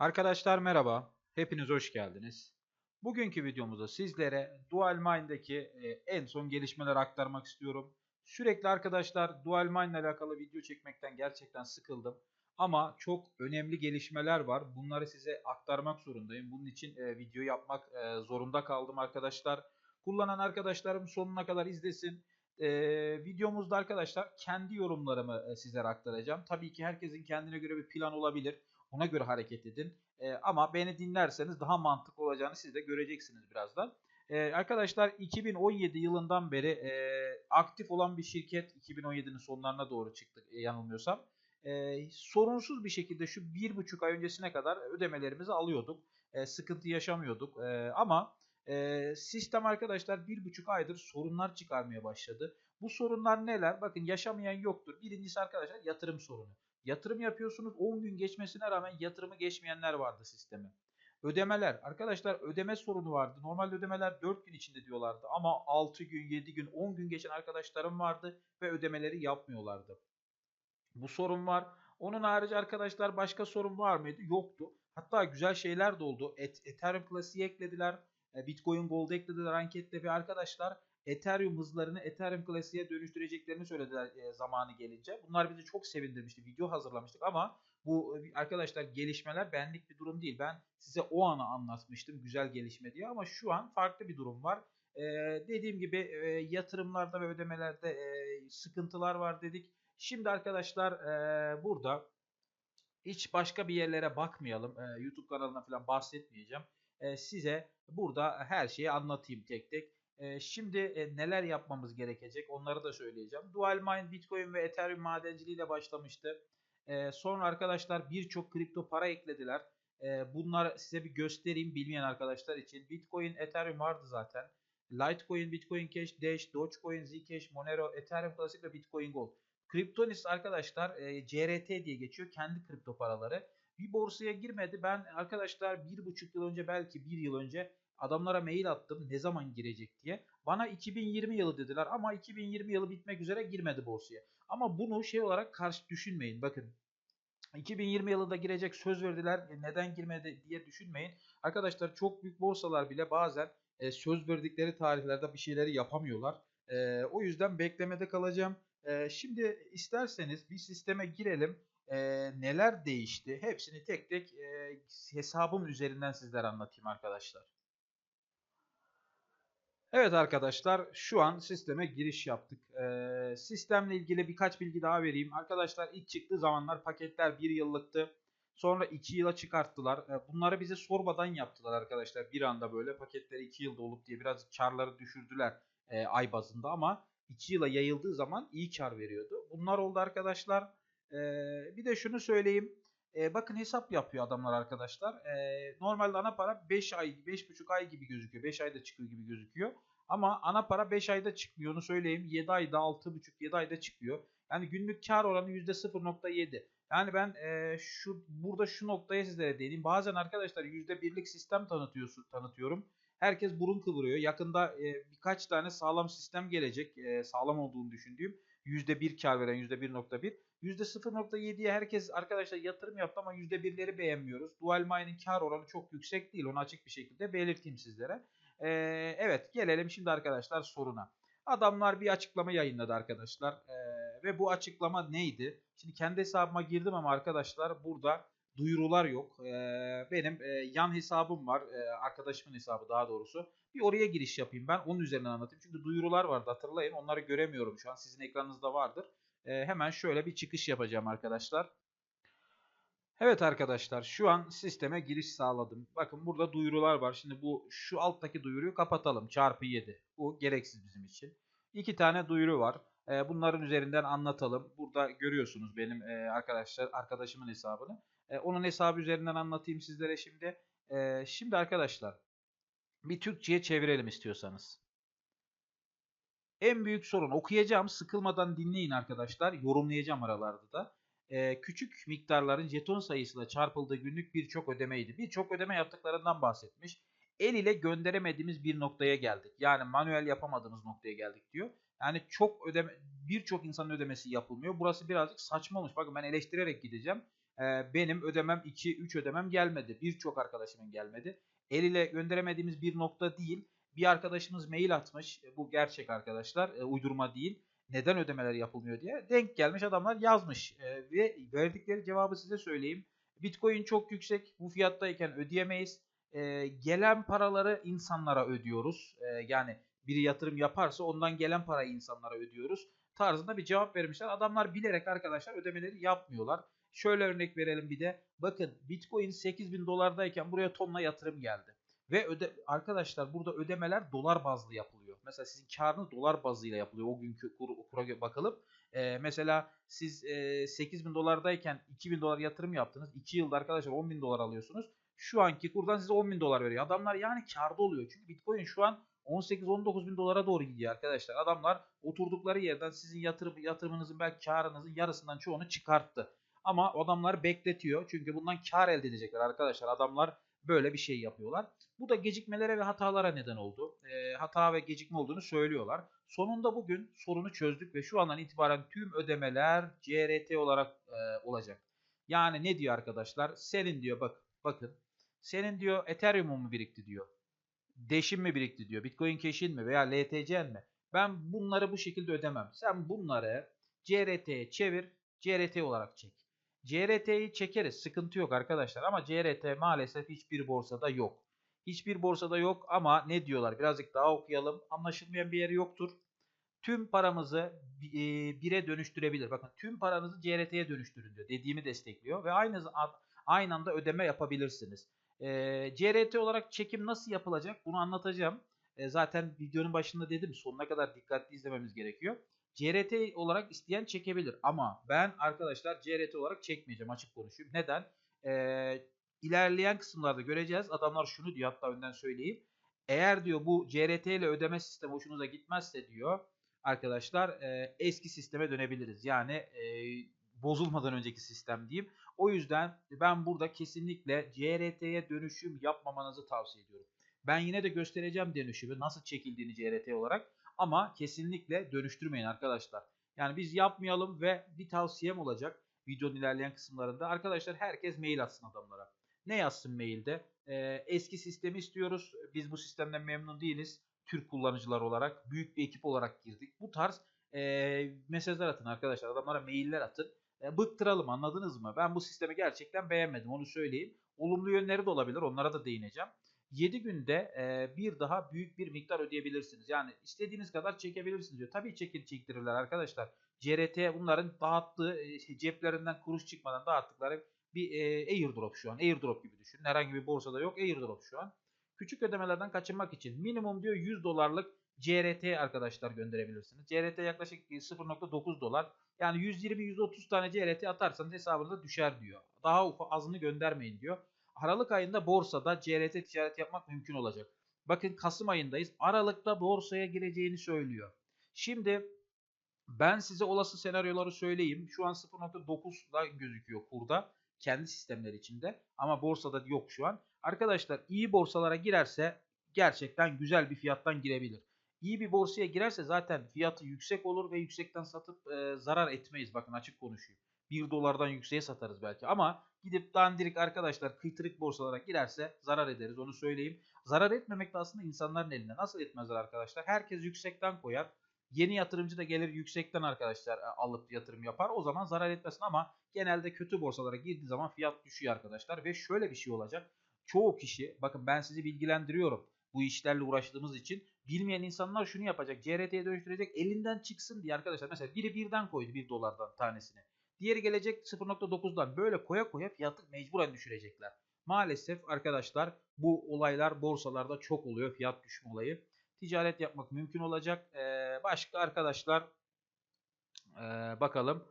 Arkadaşlar merhaba, hepiniz hoş geldiniz. Bugünkü videomuzda sizlere DualMine'deki e, en son gelişmeleri aktarmak istiyorum. Sürekli arkadaşlar DualMine ile alakalı video çekmekten gerçekten sıkıldım. Ama çok önemli gelişmeler var. Bunları size aktarmak zorundayım. Bunun için e, video yapmak e, zorunda kaldım arkadaşlar. Kullanan arkadaşlarım sonuna kadar izlesin. E, videomuzda arkadaşlar kendi yorumlarımı sizlere aktaracağım. Tabii ki herkesin kendine göre bir plan olabilir. Ona göre hareket edin. E, ama beni dinlerseniz daha mantıklı olacağını siz de göreceksiniz birazdan. E, arkadaşlar 2017 yılından beri e, aktif olan bir şirket 2017'nin sonlarına doğru çıktık e, yanılmıyorsam. E, sorunsuz bir şekilde şu bir buçuk ay öncesine kadar ödemelerimizi alıyorduk. E, sıkıntı yaşamıyorduk. E, ama e, sistem arkadaşlar bir buçuk aydır sorunlar çıkarmaya başladı. Bu sorunlar neler? Bakın yaşamayan yoktur. Birincisi arkadaşlar yatırım sorunu. Yatırım yapıyorsunuz 10 gün geçmesine rağmen yatırımı geçmeyenler vardı sisteme. Ödemeler. Arkadaşlar ödeme sorunu vardı. Normalde ödemeler 4 gün içinde diyorlardı ama 6 gün, 7 gün, 10 gün geçen arkadaşlarım vardı ve ödemeleri yapmıyorlardı. Bu sorun var. Onun harici arkadaşlar başka sorun var mıydı? Yoktu. Hatta güzel şeyler de oldu. Et, Ethereum Classic'i eklediler. E, Bitcoin Gold eklediler anketle ve arkadaşlar Ethereum hızlarını Ethereum Classic'e dönüştüreceklerini söylediler e, zamanı gelince. Bunlar bizi çok sevindirmişti. Video hazırlamıştık ama bu e, arkadaşlar gelişmeler benlik bir durum değil. Ben size o anı anlatmıştım güzel gelişme diye ama şu an farklı bir durum var. E, dediğim gibi e, yatırımlarda ve ödemelerde e, sıkıntılar var dedik. Şimdi arkadaşlar e, burada hiç başka bir yerlere bakmayalım. E, YouTube kanalına falan bahsetmeyeceğim. Size burada her şeyi anlatayım tek tek. Şimdi neler yapmamız gerekecek onları da söyleyeceğim. DualMine Bitcoin ve Ethereum madenciliği ile başlamıştı. Sonra arkadaşlar birçok kripto para eklediler. Bunlar size bir göstereyim bilmeyen arkadaşlar için. Bitcoin, Ethereum vardı zaten. Litecoin, Bitcoin Cash, Dash, Dogecoin, Zcash, Monero, Ethereum Classic ve Bitcoin Gold. Kryptonis arkadaşlar CRT diye geçiyor. Kendi kripto paraları. Bir borsaya girmedi. Ben arkadaşlar bir buçuk yıl önce belki bir yıl önce adamlara mail attım ne zaman girecek diye. Bana 2020 yılı dediler ama 2020 yılı bitmek üzere girmedi borsaya. Ama bunu şey olarak karşı düşünmeyin. Bakın 2020 yılında girecek söz verdiler e, neden girmedi diye düşünmeyin. Arkadaşlar çok büyük borsalar bile bazen e, söz verdikleri tarihlerde bir şeyleri yapamıyorlar. E, o yüzden beklemede kalacağım. Şimdi isterseniz bir sisteme girelim. E, neler değişti hepsini tek tek e, hesabım üzerinden sizlere anlatayım arkadaşlar. Evet arkadaşlar şu an sisteme giriş yaptık. Ee, sistemle ilgili birkaç bilgi daha vereyim. Arkadaşlar ilk çıktığı zamanlar paketler 1 yıllıktı. Sonra 2 yıla çıkarttılar. Ee, bunları bize sormadan yaptılar arkadaşlar. Bir anda böyle paketleri 2 yılda olup diye biraz karları düşürdüler e, ay bazında ama 2 yıla yayıldığı zaman iyi kar veriyordu. Bunlar oldu arkadaşlar. Ee, bir de şunu söyleyeyim. E, bakın hesap yapıyor adamlar arkadaşlar. E, normalde ana para 5 ay, 5,5 ay gibi gözüküyor. 5 ayda çıkıyor gibi gözüküyor. Ama ana para 5 ayda çıkmıyor onu söyleyeyim. 7 ayda 6,5 7 ayda çıkıyor. Yani günlük kar oranı %0.7. Yani ben e, şu burada şu noktaya sizlere değineyim. Bazen arkadaşlar %1'lik sistem tanıtıyorsun, tanıtıyorum. Herkes burun kıvırıyor. Yakında e, birkaç tane sağlam sistem gelecek. E, sağlam olduğunu düşündüğüm. %1 kar veren %1.1. %0.7'ye herkes arkadaşlar yatırım yaptı ama %1'leri beğenmiyoruz. Dual Mine'in kar oranı çok yüksek değil. Onu açık bir şekilde belirteyim sizlere. Ee, evet gelelim şimdi arkadaşlar soruna. Adamlar bir açıklama yayınladı arkadaşlar. Ee, ve bu açıklama neydi? Şimdi kendi hesabıma girdim ama arkadaşlar burada duyurular yok. Ee, benim e, yan hesabım var. Ee, arkadaşımın hesabı daha doğrusu. Bir oraya giriş yapayım ben. Onun üzerinden anlatayım. Çünkü duyurular vardı hatırlayın. Onları göremiyorum şu an. Sizin ekranınızda vardır. Ee, hemen şöyle bir çıkış yapacağım arkadaşlar. Evet arkadaşlar şu an sisteme giriş sağladım. Bakın burada duyurular var. Şimdi bu şu alttaki duyuruyu kapatalım. Çarpı 7. Bu gereksiz bizim için. İki tane duyuru var. Ee, bunların üzerinden anlatalım. Burada görüyorsunuz benim e, arkadaşlar arkadaşımın hesabını. E, onun hesabı üzerinden anlatayım sizlere şimdi. E, şimdi arkadaşlar bir Türkçe'ye çevirelim istiyorsanız. En büyük sorun okuyacağım. Sıkılmadan dinleyin arkadaşlar. Yorumlayacağım aralarda da. Ee, küçük miktarların jeton sayısıyla çarpıldığı günlük birçok ödemeydi. Birçok ödeme yaptıklarından bahsetmiş. El ile gönderemediğimiz bir noktaya geldik. Yani manuel yapamadığımız noktaya geldik diyor. Yani çok ödeme birçok insanın ödemesi yapılmıyor. Burası birazcık saçma olmuş. Bakın ben eleştirerek gideceğim. e, benim ödemem 2-3 ödemem gelmedi. Birçok arkadaşımın gelmedi. El ile gönderemediğimiz bir nokta değil. Bir arkadaşımız mail atmış. E, bu gerçek arkadaşlar. E, uydurma değil. Neden ödemeler yapılmıyor diye. Denk gelmiş adamlar yazmış. E, ve verdikleri cevabı size söyleyeyim. Bitcoin çok yüksek. Bu fiyattayken ödeyemeyiz. Gelen paraları insanlara ödüyoruz. Yani biri yatırım yaparsa ondan gelen parayı insanlara ödüyoruz. Tarzında bir cevap vermişler. Adamlar bilerek arkadaşlar ödemeleri yapmıyorlar. Şöyle örnek verelim bir de. Bakın Bitcoin 8000 dolardayken buraya tonla yatırım geldi. Ve öde arkadaşlar burada ödemeler dolar bazlı yapılıyor. Mesela sizin karınız dolar bazıyla yapılıyor. O günkü kur, kura bakılıp e, mesela siz e, 8000 dolardayken 2000 dolar yatırım yaptınız. 2 yılda arkadaşlar 10 bin dolar alıyorsunuz. Şu anki kurdan size 10 bin dolar veriyor. Adamlar yani karda oluyor. Çünkü Bitcoin şu an 18-19 bin dolara doğru gidiyor arkadaşlar. Adamlar oturdukları yerden sizin yatırım, yatırımınızın belki karınızın yarısından çoğunu çıkarttı. Ama adamlar bekletiyor. Çünkü bundan kar elde edecekler arkadaşlar. Adamlar böyle bir şey yapıyorlar. Bu da gecikmelere ve hatalara neden oldu. E, hata ve gecikme olduğunu söylüyorlar. Sonunda bugün sorunu çözdük ve şu andan itibaren tüm ödemeler CRT olarak e, olacak. Yani ne diyor arkadaşlar? Senin diyor bak bakın. Senin diyor Ethereum'un mu birikti diyor. Dash'in mi birikti diyor. Bitcoin Cash'in mi veya LTC'n mi? Ben bunları bu şekilde ödemem. Sen bunları CRT'ye çevir. CRT olarak çek. CRT'yi çekeriz. Sıkıntı yok arkadaşlar. Ama CRT maalesef hiçbir borsada yok. Hiçbir borsada yok ama ne diyorlar? Birazcık daha okuyalım. Anlaşılmayan bir yeri yoktur. Tüm paramızı bire dönüştürebilir. Bakın tüm paranızı CRT'ye dönüştürün diyor. Dediğimi destekliyor. Ve aynı, aynı anda ödeme yapabilirsiniz. E, CRT olarak çekim nasıl yapılacak? Bunu anlatacağım. E, zaten videonun başında dedim sonuna kadar dikkatli izlememiz gerekiyor. CRT olarak isteyen çekebilir ama ben arkadaşlar CRT olarak çekmeyeceğim açık konuşayım. Neden? Ee, ilerleyen kısımlarda göreceğiz. Adamlar şunu diyor hatta önden söyleyeyim. Eğer diyor bu CRT ile ödeme sistemi hoşunuza gitmezse diyor arkadaşlar e, eski sisteme dönebiliriz. Yani e, bozulmadan önceki sistem diyeyim. O yüzden ben burada kesinlikle CRT'ye dönüşüm yapmamanızı tavsiye ediyorum. Ben yine de göstereceğim dönüşümü nasıl çekildiğini CRT olarak. Ama kesinlikle dönüştürmeyin arkadaşlar. Yani biz yapmayalım ve bir tavsiyem olacak videonun ilerleyen kısımlarında. Arkadaşlar herkes mail atsın adamlara. Ne yazsın mailde? Ee, eski sistemi istiyoruz. Biz bu sistemden memnun değiliz. Türk kullanıcılar olarak büyük bir ekip olarak girdik. Bu tarz e, mesajlar atın arkadaşlar. Adamlara mailler atın. E, bıktıralım anladınız mı? Ben bu sistemi gerçekten beğenmedim onu söyleyeyim. Olumlu yönleri de olabilir. Onlara da değineceğim. 7 günde e, bir daha büyük bir miktar ödeyebilirsiniz. Yani istediğiniz kadar çekebilirsiniz diyor. Tabii çekin çektirirler arkadaşlar. CRT bunların dağıttığı e, ceplerinden kuruş çıkmadan dağıttıkları bir e, airdrop şu an. Airdrop gibi düşünün. Herhangi bir borsada yok. Airdrop şu an. Küçük ödemelerden kaçınmak için minimum diyor 100 dolarlık CRT arkadaşlar gönderebilirsiniz. CRT yaklaşık 0.9 dolar. Yani 120-130 tane CRT atarsanız hesabınıza düşer diyor. Daha ufak azını göndermeyin diyor. Aralık ayında borsada CRT ticaret yapmak mümkün olacak. Bakın Kasım ayındayız. Aralıkta borsaya gireceğini söylüyor. Şimdi ben size olası senaryoları söyleyeyim. Şu an 0.9'da gözüküyor kurda. Kendi sistemleri içinde. Ama borsada yok şu an. Arkadaşlar iyi borsalara girerse gerçekten güzel bir fiyattan girebilir. İyi bir borsaya girerse zaten fiyatı yüksek olur ve yüksekten satıp e, zarar etmeyiz. Bakın açık konuşayım. 1 dolardan yükseğe satarız belki ama gidip dandirik arkadaşlar kıytırık borsalara girerse zarar ederiz onu söyleyeyim. Zarar etmemek de aslında insanların elinde. Nasıl etmezler arkadaşlar? Herkes yüksekten koyar. Yeni yatırımcı da gelir yüksekten arkadaşlar e, alıp yatırım yapar. O zaman zarar etmesin ama genelde kötü borsalara girdiği zaman fiyat düşüyor arkadaşlar. Ve şöyle bir şey olacak. Çoğu kişi bakın ben sizi bilgilendiriyorum bu işlerle uğraştığımız için bilmeyen insanlar şunu yapacak. CRT'ye dönüştürecek elinden çıksın diye arkadaşlar. Mesela biri birden koydu 1 dolardan tanesini. Diğeri gelecek 0.9'dan böyle koya koya fiyatı mecburen düşürecekler. Maalesef arkadaşlar bu olaylar borsalarda çok oluyor fiyat düşme olayı. Ticaret yapmak mümkün olacak. Ee, başka arkadaşlar ee, bakalım.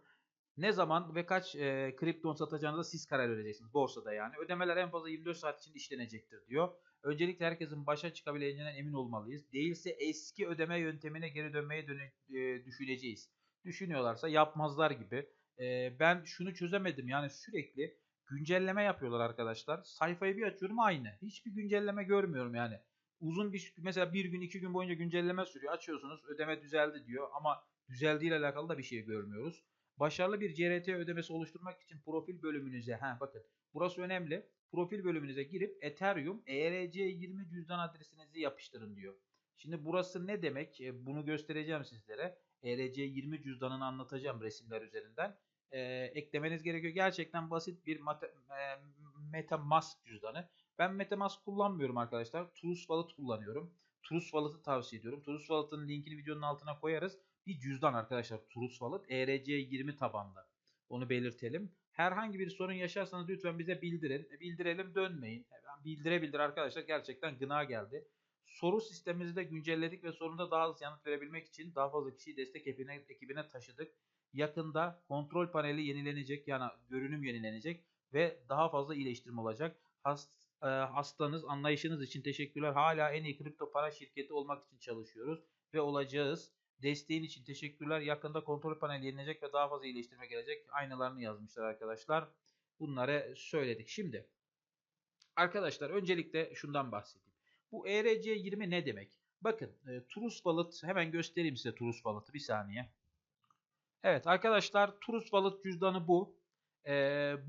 Ne zaman ve kaç e, kripton satacağınıza siz karar vereceksiniz borsada yani. Ödemeler en fazla 24 saat içinde işlenecektir diyor. Öncelikle herkesin başa çıkabileceğinden emin olmalıyız. Değilse eski ödeme yöntemine geri dönmeye dönü, e, düşüneceğiz. Düşünüyorlarsa yapmazlar gibi e, ben şunu çözemedim. Yani sürekli güncelleme yapıyorlar arkadaşlar. Sayfayı bir açıyorum aynı. Hiçbir güncelleme görmüyorum yani. Uzun bir mesela bir gün iki gün boyunca güncelleme sürüyor. Açıyorsunuz ödeme düzeldi diyor ama düzeldiğiyle alakalı da bir şey görmüyoruz. Başarılı bir CRT ödemesi oluşturmak için profil bölümünüze, ha bakın burası önemli. Profil bölümünüze girip Ethereum ERC20 cüzdan adresinizi yapıştırın diyor. Şimdi burası ne demek? E, bunu göstereceğim sizlere. ERC20 cüzdanını anlatacağım resimler üzerinden. E, eklemeniz gerekiyor. Gerçekten basit bir mate, e, MetaMask cüzdanı. Ben MetaMask kullanmıyorum arkadaşlar. Trust Wallet kullanıyorum. Trust Wallet'ı tavsiye ediyorum. Trust Wallet'ın linkini videonun altına koyarız. Bir cüzdan arkadaşlar Trust Wallet ERC20 tabanlı. Onu belirtelim. Herhangi bir sorun yaşarsanız lütfen bize bildirin. E, bildirelim dönmeyin. E, bildire bildir arkadaşlar gerçekten gına geldi. Soru sistemimizi de güncelledik ve sorunda daha hızlı yanıt verebilmek için daha fazla kişiyi destek ekibine, ekibine taşıdık. Yakında kontrol paneli yenilenecek yani görünüm yenilenecek ve daha fazla iyileştirme olacak. Hast, e, hastanız, anlayışınız için teşekkürler. Hala en iyi kripto para şirketi olmak için çalışıyoruz ve olacağız. Desteğin için teşekkürler. Yakında kontrol paneli yenilecek ve daha fazla iyileştirme gelecek. Aynalarını yazmışlar arkadaşlar. Bunları söyledik. Şimdi arkadaşlar öncelikle şundan bahsedeyim. Bu ERC20 ne demek? Bakın e, Trust Wallet hemen göstereyim size Trust Wallet'ı bir saniye. Evet arkadaşlar Trust Wallet cüzdanı bu. E,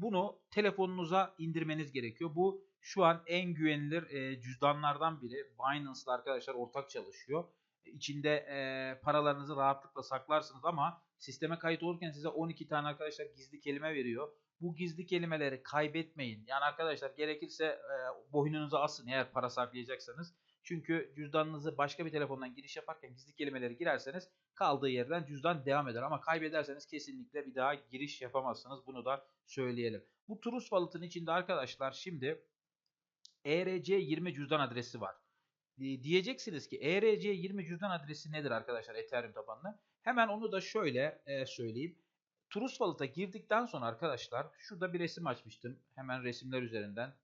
bunu telefonunuza indirmeniz gerekiyor. Bu şu an en güvenilir e, cüzdanlardan biri. Binance'la arkadaşlar ortak çalışıyor. İçinde e, paralarınızı rahatlıkla saklarsınız ama sisteme kayıt olurken size 12 tane arkadaşlar gizli kelime veriyor. Bu gizli kelimeleri kaybetmeyin. Yani arkadaşlar gerekirse e, boynunuza asın eğer para saklayacaksanız. Çünkü cüzdanınızı başka bir telefondan giriş yaparken gizli kelimeleri girerseniz kaldığı yerden cüzdan devam eder. Ama kaybederseniz kesinlikle bir daha giriş yapamazsınız. Bunu da söyleyelim. Bu Trust Wallet'ın içinde arkadaşlar şimdi ERC20 cüzdan adresi var. Diyeceksiniz ki ERC20 cüzdan adresi nedir arkadaşlar Ethereum tabanlı? Hemen onu da şöyle e, söyleyeyim. Trust Wallet'a girdikten sonra arkadaşlar şurada bir resim açmıştım. Hemen resimler üzerinden.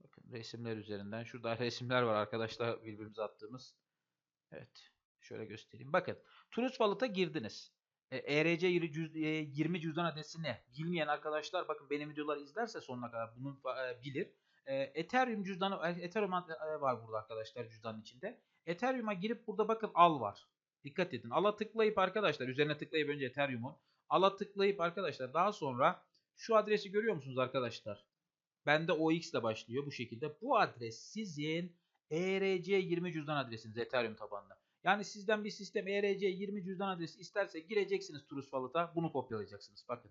Bakın resimler üzerinden. Şurada resimler var arkadaşlar birbirimize attığımız. Evet. Şöyle göstereyim. Bakın Trust Wallet'a girdiniz. ERC 20 cüzdan adresi ne? Bilmeyen arkadaşlar bakın benim videoları izlerse sonuna kadar bunu e, bilir. E, Ethereum cüzdanı Ethereum e, var burada arkadaşlar cüzdanın içinde. Ethereum'a girip burada bakın al var. Dikkat edin. Al'a tıklayıp arkadaşlar üzerine tıklayıp önce Ethereum'un Al'a tıklayıp arkadaşlar daha sonra şu adresi görüyor musunuz arkadaşlar? Bende OX ile başlıyor bu şekilde. Bu adres sizin ERC20 cüzdan adresiniz Ethereum tabanlı. Yani sizden bir sistem ERC20 cüzdan adresi isterse gireceksiniz Trust Wallet'a bunu kopyalayacaksınız. Bakın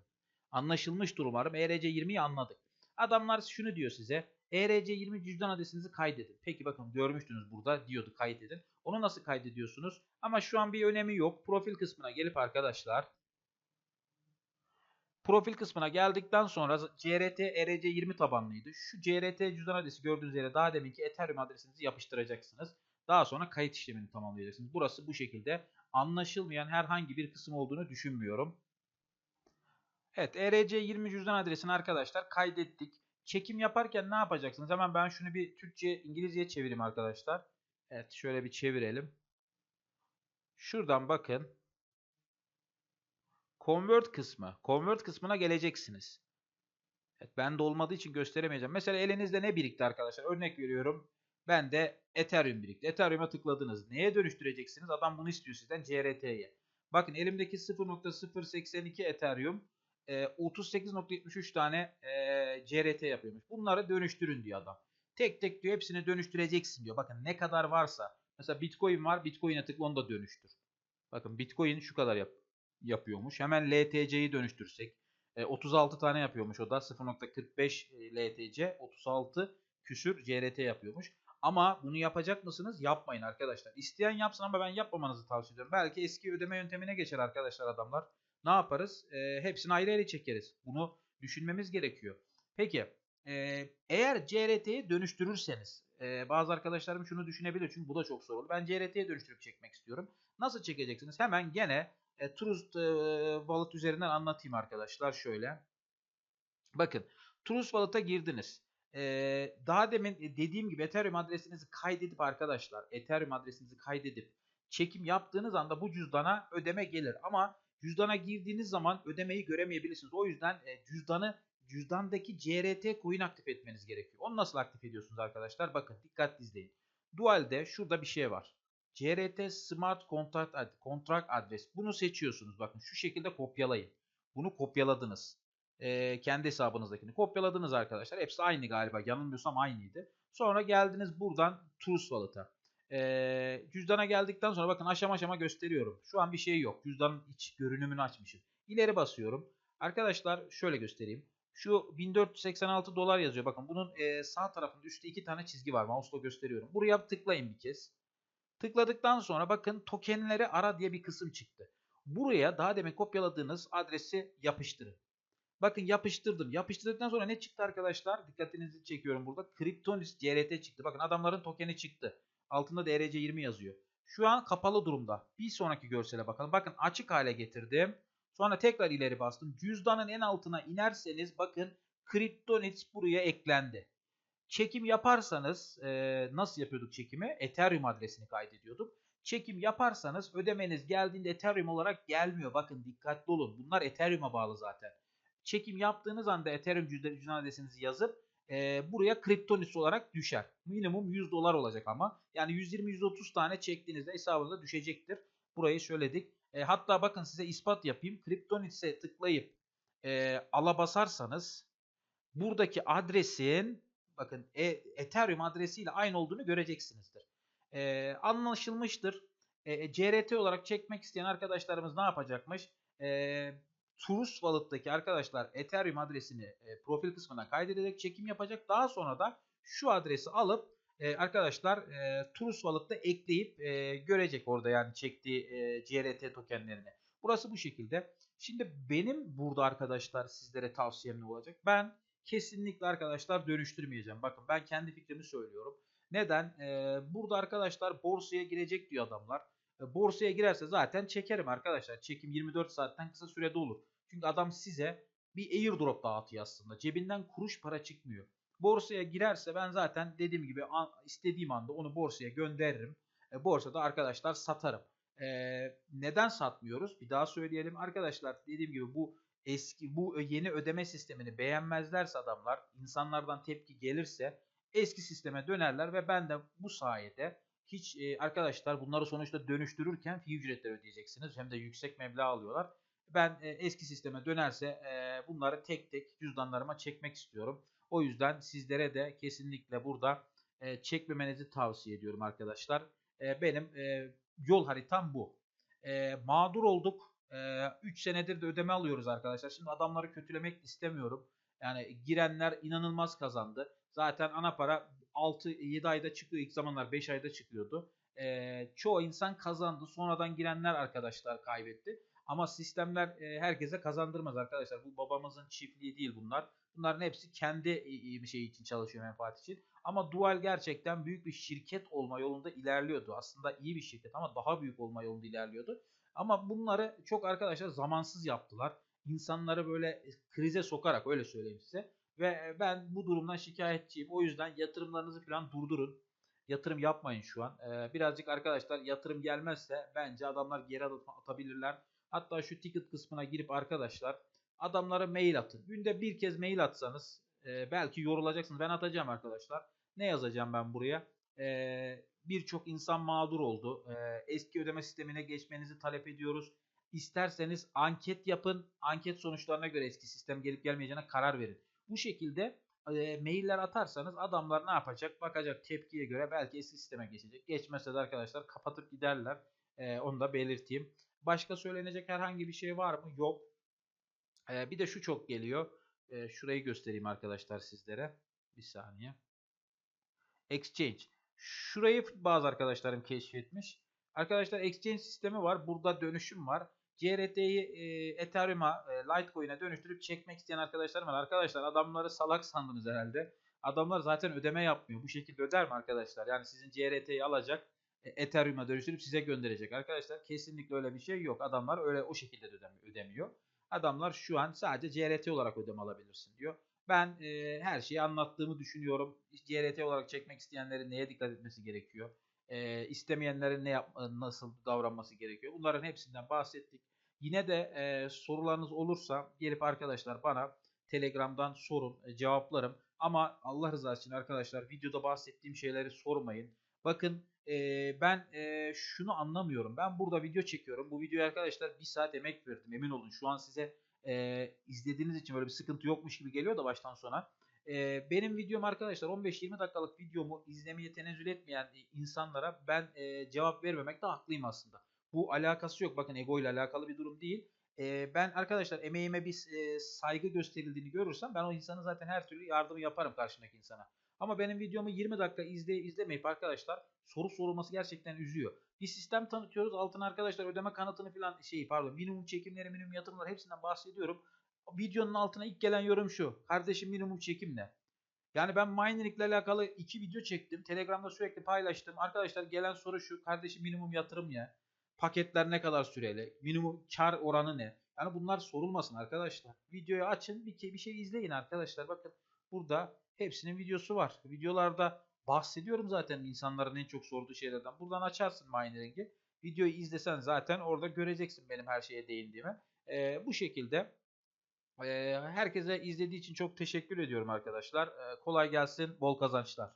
anlaşılmıştır umarım. ERC20'yi anladık. Adamlar şunu diyor size. ERC20 cüzdan adresinizi kaydedin. Peki bakın görmüştünüz burada diyordu kaydedin. Onu nasıl kaydediyorsunuz? Ama şu an bir önemi yok. Profil kısmına gelip arkadaşlar Profil kısmına geldikten sonra CRT ERC20 tabanlıydı. Şu CRT cüzdan adresi gördüğünüz yere daha deminki Ethereum adresinizi yapıştıracaksınız. Daha sonra kayıt işlemini tamamlayacaksınız. Burası bu şekilde anlaşılmayan herhangi bir kısım olduğunu düşünmüyorum. Evet ERC20 cüzdan adresini arkadaşlar kaydettik. Çekim yaparken ne yapacaksınız? Hemen ben şunu bir Türkçe İngilizceye çevireyim arkadaşlar. Evet şöyle bir çevirelim. Şuradan bakın. Convert kısmı. Convert kısmına geleceksiniz. Evet, bende olmadığı için gösteremeyeceğim. Mesela elinizde ne birikti arkadaşlar? Örnek veriyorum. Ben de Ethereum birikti. Ethereum'a tıkladınız. Neye dönüştüreceksiniz? Adam bunu istiyor sizden CRT'ye. Bakın elimdeki 0.082 Ethereum 38.73 e, tane e, CRT yapıyormuş. Bunları dönüştürün diyor adam. Tek tek diyor hepsini dönüştüreceksin diyor. Bakın ne kadar varsa. Mesela Bitcoin var. Bitcoin'e tıkla onu da dönüştür. Bakın Bitcoin şu kadar yap yapıyormuş. Hemen LTC'yi dönüştürsek. E, 36 tane yapıyormuş o da. 0.45 LTC 36 küsür CRT yapıyormuş. Ama bunu yapacak mısınız? Yapmayın arkadaşlar. İsteyen yapsın ama ben yapmamanızı tavsiye ediyorum. Belki eski ödeme yöntemine geçer arkadaşlar adamlar. Ne yaparız? E, hepsini ayrı ayrı çekeriz. Bunu düşünmemiz gerekiyor. Peki e, eğer CRT'yi dönüştürürseniz e, bazı arkadaşlarım şunu düşünebilir çünkü bu da çok zor Ben CRT'ye dönüştürüp çekmek istiyorum. Nasıl çekeceksiniz? Hemen gene e, Trust e, Wallet üzerinden anlatayım arkadaşlar şöyle. Bakın Trust Wallet'a girdiniz. E, daha demin dediğim gibi Ethereum adresinizi kaydedip arkadaşlar Ethereum adresinizi kaydedip çekim yaptığınız anda bu cüzdana ödeme gelir. Ama cüzdana girdiğiniz zaman ödemeyi göremeyebilirsiniz. O yüzden e, cüzdanı cüzdandaki CRT coin aktif etmeniz gerekiyor. Onu nasıl aktif ediyorsunuz arkadaşlar? Bakın dikkatli izleyin. Dual'de şurada bir şey var. CRT Smart Contract, Contract Adres. Bunu seçiyorsunuz. Bakın şu şekilde kopyalayın. Bunu kopyaladınız. Ee, kendi hesabınızdakini kopyaladınız arkadaşlar. Hepsi aynı galiba. Yanılmıyorsam aynıydı. Sonra geldiniz buradan Trust Wallet'a. Ee, cüzdana geldikten sonra bakın aşama aşama gösteriyorum. Şu an bir şey yok. Cüzdanın iç görünümünü açmışım. İleri basıyorum. Arkadaşlar şöyle göstereyim. Şu 1486 dolar yazıyor. Bakın bunun e, sağ tarafında üstte iki tane çizgi var. Mouse'la gösteriyorum. Buraya tıklayın bir kez. Tıkladıktan sonra bakın tokenleri ara diye bir kısım çıktı. Buraya daha demin kopyaladığınız adresi yapıştırın. Bakın yapıştırdım. Yapıştırdıktan sonra ne çıktı arkadaşlar? Dikkatinizi çekiyorum burada. Kryptonis CRT çıktı. Bakın adamların tokeni çıktı. Altında DRC20 yazıyor. Şu an kapalı durumda. Bir sonraki görsele bakalım. Bakın açık hale getirdim. Sonra tekrar ileri bastım. Cüzdanın en altına inerseniz bakın Kryptonits buraya eklendi. Çekim yaparsanız e, nasıl yapıyorduk çekimi? Ethereum adresini kaydediyorduk. Çekim yaparsanız ödemeniz geldiğinde Ethereum olarak gelmiyor. Bakın dikkatli olun. Bunlar Ethereum'a bağlı zaten. Çekim yaptığınız anda Ethereum cüzdan adresinizi yazıp e, buraya Kryptonis olarak düşer. Minimum 100 dolar olacak ama. Yani 120-130 tane çektiğinizde hesabınıza düşecektir. Burayı söyledik. E, hatta bakın size ispat yapayım. Kryptonis'e tıklayıp e, ala basarsanız buradaki adresin bakın e, Ethereum adresiyle aynı olduğunu göreceksinizdir. E, anlaşılmıştır. E, CRT olarak çekmek isteyen arkadaşlarımız ne yapacakmış? E, Trust Wallet'taki arkadaşlar Ethereum adresini e, profil kısmına kaydederek çekim yapacak. Daha sonra da şu adresi alıp e, arkadaşlar e, Trust Wallet'ta ekleyip e, görecek orada yani çektiği e, CRT tokenlerini. Burası bu şekilde. Şimdi benim burada arkadaşlar sizlere tavsiyem ne olacak? Ben kesinlikle arkadaşlar dönüştürmeyeceğim. Bakın ben kendi fikrimi söylüyorum. Neden? Ee, burada arkadaşlar borsaya girecek diyor adamlar. E, borsaya girerse zaten çekerim arkadaşlar. Çekim 24 saatten kısa sürede olur. Çünkü adam size bir airdrop dağıtıyor aslında. Cebinden kuruş para çıkmıyor. Borsaya girerse ben zaten dediğim gibi istediğim anda onu borsaya gönderirim. E, borsada arkadaşlar satarım. E, neden satmıyoruz? Bir daha söyleyelim. Arkadaşlar dediğim gibi bu eski bu yeni ödeme sistemini beğenmezlerse adamlar, insanlardan tepki gelirse eski sisteme dönerler ve ben de bu sayede hiç e, arkadaşlar bunları sonuçta dönüştürürken fi ücretleri ödeyeceksiniz. Hem de yüksek meblağ alıyorlar. Ben e, eski sisteme dönerse e, bunları tek tek cüzdanlarıma çekmek istiyorum. O yüzden sizlere de kesinlikle burada e, çekmemenizi tavsiye ediyorum arkadaşlar. E, benim e, yol haritam bu. E, mağdur olduk. 3 senedir de ödeme alıyoruz arkadaşlar. Şimdi adamları kötülemek istemiyorum. Yani girenler inanılmaz kazandı. Zaten ana para 6-7 ayda çıkıyor. İlk zamanlar 5 ayda çıkıyordu. Ee, çoğu insan kazandı. Sonradan girenler arkadaşlar kaybetti. Ama sistemler e, herkese kazandırmaz arkadaşlar. Bu babamızın çiftliği değil bunlar. Bunların hepsi kendi bir şey için çalışıyor menfaat için. Ama Dual gerçekten büyük bir şirket olma yolunda ilerliyordu. Aslında iyi bir şirket ama daha büyük olma yolunda ilerliyordu. Ama bunları çok arkadaşlar zamansız yaptılar. İnsanları böyle krize sokarak öyle söyleyeyim size. Ve ben bu durumdan şikayetçiyim. O yüzden yatırımlarınızı falan durdurun. Yatırım yapmayın şu an. Birazcık arkadaşlar yatırım gelmezse bence adamlar geri atabilirler. Hatta şu ticket kısmına girip arkadaşlar adamlara mail atın. Günde bir kez mail atsanız e, belki yorulacaksınız. Ben atacağım arkadaşlar. Ne yazacağım ben buraya? E, Birçok insan mağdur oldu. E, eski ödeme sistemine geçmenizi talep ediyoruz. İsterseniz anket yapın. Anket sonuçlarına göre eski sistem gelip gelmeyeceğine karar verin. Bu şekilde e, mailler atarsanız adamlar ne yapacak? Bakacak tepkiye göre belki eski sisteme geçecek. Geçmezse de arkadaşlar kapatıp giderler. E, onu da belirteyim. Başka söylenecek herhangi bir şey var mı? Yok. E, bir de şu çok geliyor. E, şurayı göstereyim arkadaşlar sizlere. Bir saniye. Exchange. Şurayı bazı arkadaşlarım keşfetmiş. Arkadaşlar exchange sistemi var. Burada dönüşüm var. CRT'yi e, Ethereum'a, e, Litecoin'e dönüştürüp çekmek isteyen arkadaşlarım var. Arkadaşlar adamları salak sandınız herhalde. Adamlar zaten ödeme yapmıyor. Bu şekilde öder mi arkadaşlar? Yani sizin CRT'yi alacak, Ethereum'a dönüştürüp size gönderecek. Arkadaşlar kesinlikle öyle bir şey yok. Adamlar öyle o şekilde ödemiyor. Adamlar şu an sadece CRT olarak ödeme alabilirsin diyor. Ben e, her şeyi anlattığımı düşünüyorum. CRT olarak çekmek isteyenlerin neye dikkat etmesi gerekiyor? E, istemeyenlerin ne yap nasıl davranması gerekiyor? Bunların hepsinden bahsettik. Yine de e, sorularınız olursa gelip arkadaşlar bana Telegram'dan sorun, e, cevaplarım. Ama Allah rızası için arkadaşlar videoda bahsettiğim şeyleri sormayın. Bakın e, ben e, şunu anlamıyorum. Ben burada video çekiyorum. Bu videoya arkadaşlar bir saat emek verdim emin olun. Şu an size e, izlediğiniz için böyle bir sıkıntı yokmuş gibi geliyor da baştan sona. E, benim videom arkadaşlar 15-20 dakikalık videomu izlemeye tenezzül etmeyen insanlara ben e, cevap vermemekte haklıyım aslında. Bu alakası yok. Bakın ego ile alakalı bir durum değil. E, ben arkadaşlar emeğime bir e, saygı gösterildiğini görürsem ben o insanı zaten her türlü yardımı yaparım karşımdaki insana. Ama benim videomu 20 dakika izle, izlemeyip arkadaşlar soru sorulması gerçekten üzüyor. Bir sistem tanıtıyoruz. Altına arkadaşlar ödeme kanıtını falan şey pardon minimum çekimleri, minimum yatırımlar hepsinden bahsediyorum. Videonun altına ilk gelen yorum şu. Kardeşim minimum çekim ne? Yani ben mining ile alakalı iki video çektim. Telegram'da sürekli paylaştım. Arkadaşlar gelen soru şu. Kardeşim minimum yatırım ya. Paketler ne kadar süreli? Minimum kar oranı ne? Yani bunlar sorulmasın arkadaşlar. Videoyu açın bir, bir şey izleyin arkadaşlar. Bakın burada hepsinin videosu var. Videolarda bahsediyorum zaten insanların en çok sorduğu şeylerden. Buradan açarsın minering'i. Videoyu izlesen zaten orada göreceksin benim her şeye değindiğimi. Ee, bu şekilde ee, herkese izlediği için çok teşekkür ediyorum arkadaşlar. Ee, kolay gelsin, bol kazançlar.